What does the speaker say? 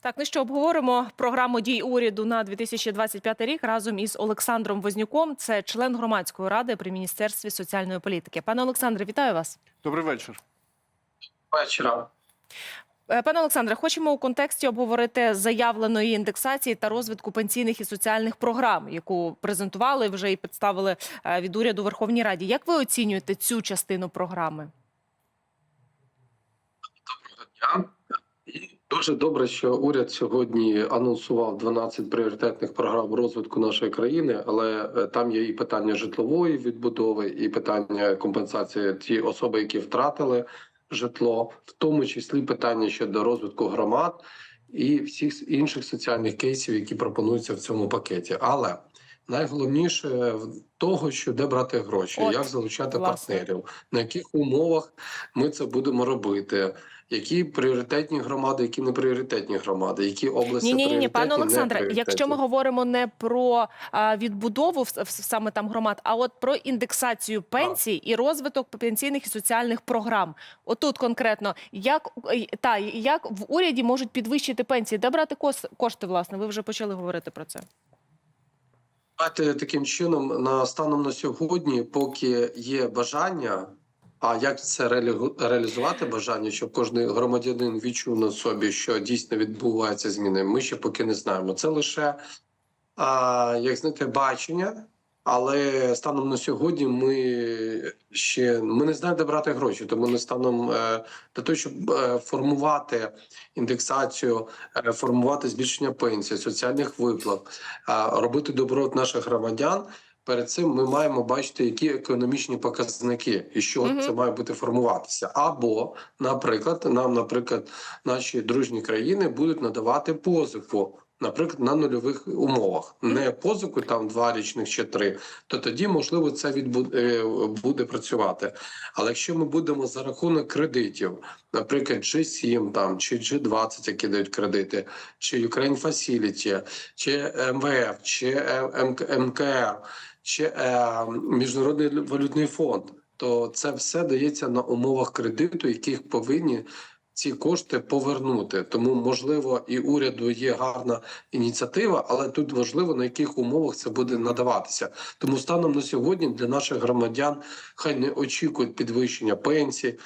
Так, ну що обговоримо програму дій уряду на 2025 рік разом із Олександром Вознюком. Це член громадської ради при міністерстві соціальної політики. Пане Олександре, вітаю вас. Добрий вечір. вечора. Е, Пане Олександре, хочемо у контексті обговорити заявленої індексації та розвитку пенсійних і соціальних програм, яку презентували вже і представили е, від уряду Верховній Раді. Як ви оцінюєте цю частину програми? Доброго дня. Дуже добре, що уряд сьогодні анонсував 12 пріоритетних програм розвитку нашої країни, але е, там є і питання житлової відбудови, і питання компенсації ті особи, які втратили житло, в тому числі питання щодо розвитку громад і всіх інших соціальних кейсів, які пропонуються в цьому пакеті. Але найголовніше в того, що де брати гроші, От, як залучати власне. партнерів, на яких умовах ми це будемо робити. Які пріоритетні громади, які не пріоритетні громади, які області Ні, ні, ні, пане Олександре. Якщо ми говоримо не про а, відбудову саме там громад, а от про індексацію пенсій і розвиток пенсійних і соціальних програм. Отут конкретно, як та як в уряді можуть підвищити пенсії, де брати кос- кошти? Власне, ви вже почали говорити про це. Таким чином на станом на сьогодні, поки є бажання. А як це реалі- реалізувати бажання, щоб кожен громадянин відчув на собі, що дійсно відбуваються зміни? Ми ще поки не знаємо. Це лише а, як знаєте, бачення. Але станом на сьогодні ми ще ми не знаємо, де брати гроші. Тому не станом е, для того, щоб е, формувати індексацію, е, формувати збільшення пенсій, соціальних виплат, робити добро наших громадян. Перед цим ми маємо бачити, які економічні показники і що Мгм. це має бути формуватися. Або, наприклад, нам, наприклад, наші дружні країни будуть надавати позику. Наприклад, на нульових умовах, не позику там два річних чи три, то тоді можливо це відбу- е, буде працювати. Але якщо ми будемо за рахунок кредитів, наприклад, G7 там чи G20, які дають кредити, чи Ukraine Facility, чи МВФ, чи е, МКР, чи е, Міжнародний валютний фонд, то це все дається на умовах кредиту, яких повинні. Ці кошти повернути, тому можливо і уряду є гарна ініціатива, але тут важливо на яких умовах це буде надаватися. Тому станом на сьогодні для наших громадян хай не очікують підвищення пенсій,